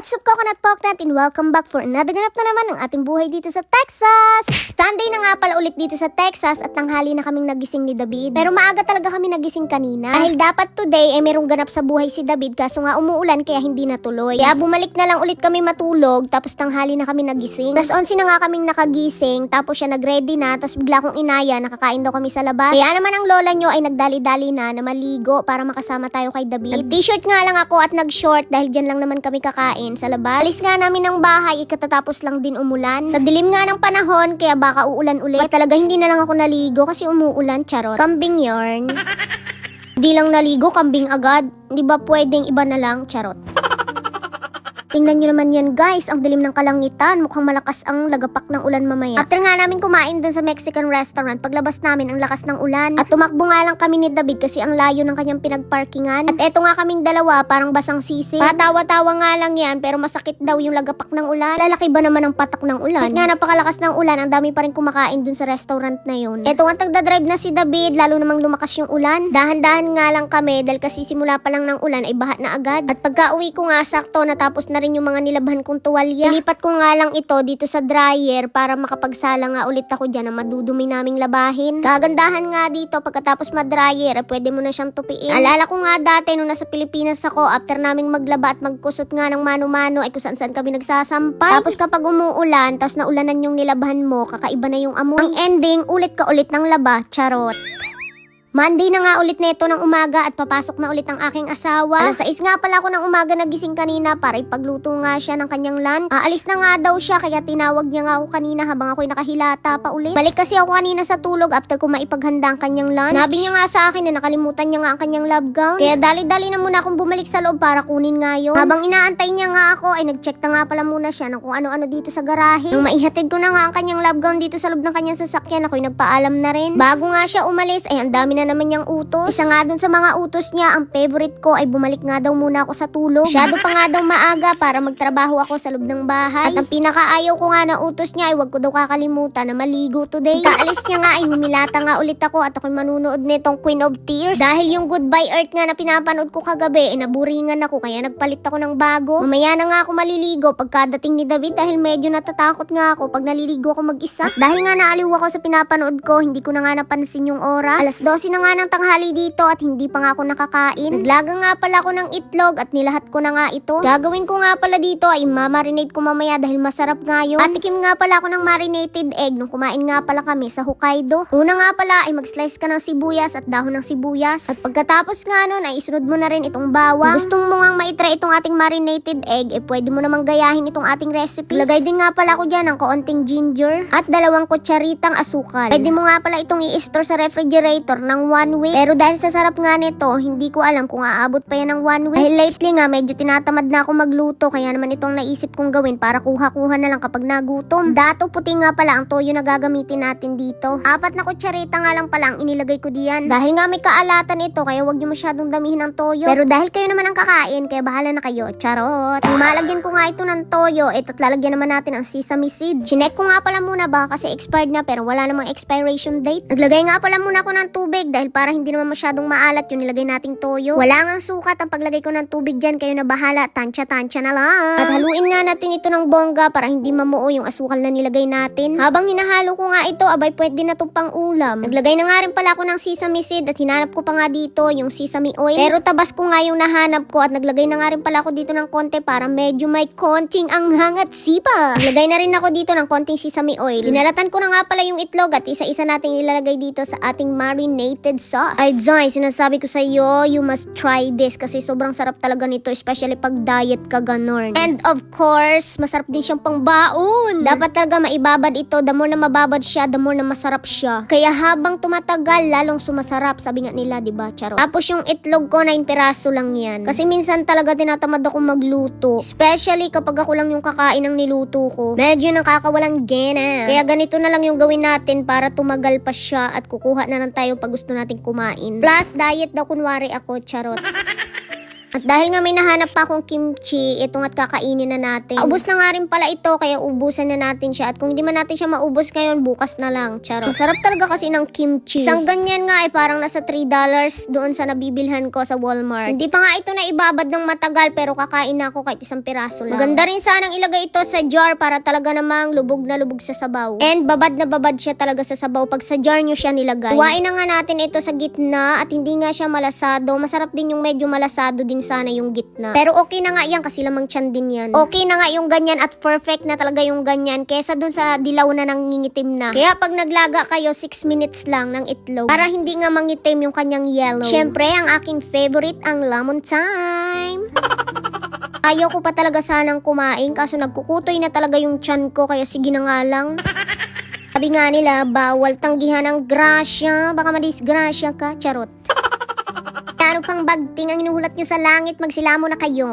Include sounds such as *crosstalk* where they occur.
What's up, Coconut Poknat, and welcome back for another ganap na naman ng ating buhay dito sa Texas! Sunday na nga pala ulit dito sa Texas at tanghali na kaming nagising ni David. Pero maaga talaga kami nagising kanina. Dahil dapat today ay merong ganap sa buhay si David kaso nga umuulan kaya hindi natuloy. Kaya bumalik na lang ulit kami matulog tapos tanghali na kami nagising. Plus 11 na nga kaming nakagising tapos siya nag-ready na tapos bigla kong inaya nakakain daw kami sa labas. Kaya naman ang lola nyo ay nagdali-dali na na maligo para makasama tayo kay David. Nag-t-shirt nga lang ako at nag-short dahil dyan lang naman kami kakain sa labas. Alis nga namin ng bahay, ikatatapos lang din umulan. Sa dilim nga ng panahon, kaya baka uulan ulit. At talaga hindi na lang ako naligo kasi umuulan, charot. Kambing yarn. *laughs* Di lang naligo, kambing agad. Di ba pwedeng iba na lang, charot. *laughs* Tingnan nyo naman yan guys, ang dilim ng kalangitan. Mukhang malakas ang lagapak ng ulan mamaya. After nga namin kumain dun sa Mexican restaurant, paglabas namin ang lakas ng ulan. At tumakbo nga lang kami ni David kasi ang layo ng kanyang pinagparkingan. At eto nga kaming dalawa, parang basang sisi. Patawa-tawa nga lang yan, pero masakit daw yung lagapak ng ulan. Lalaki ba naman ang patak ng ulan? At nga napakalakas ng ulan, ang dami pa rin kumakain dun sa restaurant na yun. Eto nga tagdadrive na si David, lalo namang lumakas yung ulan. Dahan-dahan nga lang kami, dahil kasi simula pa lang ng ulan ay baha na agad. At pagka uwi ko nga sakto, natapos na rin yung mga nilabhan kong tuwalya. Ilipat ko nga lang ito dito sa dryer para makapagsala nga ulit ako dyan na madudumi naming labahin. Kagandahan nga dito pagkatapos madryer, eh, pwede mo na siyang tupiin. Alala ko nga dati nung nasa Pilipinas ako, after naming maglaba at magkusot nga ng mano-mano ay kung saan saan kami nagsasampay. Tapos kapag umuulan, tas naulanan yung nilabhan mo, kakaiba na yung amoy. Ang ending, ulit ka ulit ng laba, charot. Monday na nga ulit neto ng umaga at papasok na ulit ang aking asawa. Alas 6 nga pala ako ng umaga nagising kanina para ipagluto nga siya ng kanyang lunch. Aalis na nga daw siya kaya tinawag niya nga ako kanina habang ako'y nakahilata pa ulit. Balik kasi ako kanina sa tulog after ko maipaghanda ang kanyang lunch. Nabi niya nga sa akin na nakalimutan niya nga ang kanyang love gown. Kaya dali-dali na muna akong bumalik sa loob para kunin nga yun. Habang inaantay niya nga ako ay nag-check na nga pala muna siya ng kung ano-ano dito sa garahe. Nang maihatid ko na nga ang kanyang love gown dito sa loob ng kanyang sasakyan ako'y nagpaalam na rin. Bago nga siya umalis ay ang dami na naman niyang utos. Isa nga dun sa mga utos niya, ang favorite ko ay bumalik nga daw muna ako sa tulog. Masyado pa nga daw maaga para magtrabaho ako sa loob ng bahay. At ang pinakaayaw ko nga na utos niya ay wag ko daw kakalimutan na maligo today. Kaalis niya nga ay humilata nga ulit ako at ako'y manunood nitong Queen of Tears. Dahil yung Goodbye Earth nga na pinapanood ko kagabi, ay naburingan ako kaya nagpalit ako ng bago. Mamaya na nga ako maliligo pagkadating ni David dahil medyo natatakot nga ako pag naliligo ako mag-isa. Dahil nga naaliw ako sa pinapanood ko, hindi ko na nga napansin yung oras. Alas 12 na nga ng tanghali dito at hindi pa nga ako nakakain. Naglaga nga pala ako ng itlog at nilahat ko na nga ito. Gagawin ko nga pala dito ay mamarinate ko mamaya dahil masarap nga yun. Patikim nga pala ako ng marinated egg nung kumain nga pala kami sa Hokkaido. Una nga pala ay mag-slice ka ng sibuyas at dahon ng sibuyas. At pagkatapos nga nun ay isunod mo na rin itong bawang. Kung gustong mo nga maitry itong ating marinated egg, eh pwede mo namang gayahin itong ating recipe. Lagay din nga pala ako dyan ng kaunting ginger at dalawang kutsaritang asukal. Pwede mo nga pala itong i-store sa refrigerator ng one week. Pero dahil sa sarap nga nito, hindi ko alam kung aabot pa yan ng one week. Dahil lately nga, medyo tinatamad na ako magluto. Kaya naman itong naisip kong gawin para kuha-kuha na lang kapag nagutom. Dato puti nga pala ang toyo na gagamitin natin dito. Apat na kutsarita nga lang pala ang inilagay ko diyan. Dahil nga may kaalatan ito, kaya wag niyo masyadong damihin ng toyo. Pero dahil kayo naman ang kakain, kaya bahala na kayo. Charot. Kung malagyan ko nga ito ng toyo, ito't lalagyan naman natin ang sesame seed. Chinek ko nga pala muna baka kasi expired na pero wala namang expiration date. Naglagay nga pala muna ako ng tubig dahil para hindi naman masyadong maalat yung nilagay nating toyo. Wala nga sukat ang paglagay ko ng tubig dyan, kayo na bahala, tansya-tansya na lang. At haluin nga natin ito ng bongga para hindi mamuo yung asukal na nilagay natin. Habang hinahalo ko nga ito, abay pwede na itong pang ulam. Naglagay na nga rin pala ako ng sesame seed at hinanap ko pa nga dito yung sesame oil. Pero tabas ko nga yung nahanap ko at naglagay na nga rin pala ako dito ng konti para medyo may konting anghang at sipa. Naglagay na rin ako dito ng konting sesame oil. Binalatan ko na nga pala yung itlog at isa-isa nating ilalagay dito sa ating marinated sauce. Ay, Zoy, sinasabi ko sa iyo, you must try this kasi sobrang sarap talaga nito, especially pag diet ka ganon. And of course, masarap din siyang pangbaon. Dapat talaga maibabad ito, the more na mababad siya, the more na masarap siya. Kaya habang tumatagal, lalong sumasarap, sabi nga nila, di ba, Charo? Tapos yung itlog ko, 9 piraso lang yan. Kasi minsan talaga tinatamad ako magluto. Especially kapag ako lang yung kakain ng niluto ko. Medyo nakakawalang gana. Kaya ganito na lang yung gawin natin para tumagal pa siya at kukuha na lang tayo pag gusto natin kumain. Plus, diet daw kunwari ako, charot. At dahil nga may nahanap pa akong kimchi, ito nga't kakainin na natin. Ubus na nga rin pala ito, kaya ubusan na natin siya. At kung hindi man natin siya maubos ngayon, bukas na lang. Charot. Ang sarap talaga kasi ng kimchi. Isang ganyan nga ay parang nasa $3 doon sa nabibilhan ko sa Walmart. Hindi pa nga ito na ibabad ng matagal, pero kakain na ako kahit isang piraso lang. Maganda rin sanang ilagay ito sa jar para talaga namang lubog na lubog sa sabaw. And babad na babad siya talaga sa sabaw pag sa jar nyo siya nilagay. Kuhain na nga natin ito sa gitna at hindi nga siya malasado. Masarap din yung medyo malasado din sana yung gitna. Pero okay na nga yan kasi lamang tiyan din yan. Okay na nga yung ganyan at perfect na talaga yung ganyan kesa dun sa dilaw na nangingitim na. Kaya pag naglaga kayo 6 minutes lang ng itlog para hindi nga mangitim yung kanyang yellow. Syempre, ang aking favorite ang lemon time. *laughs* Ayaw ko pa talaga sanang kumain kaso nagkukutoy na talaga yung tiyan ko kaya sige na nga lang. Sabi nga nila, bawal tanggihan ng grasya. Baka madisgrasya ka. Charot. Pang bagting ang inuhulat nyo sa langit? Magsilamo na kayo.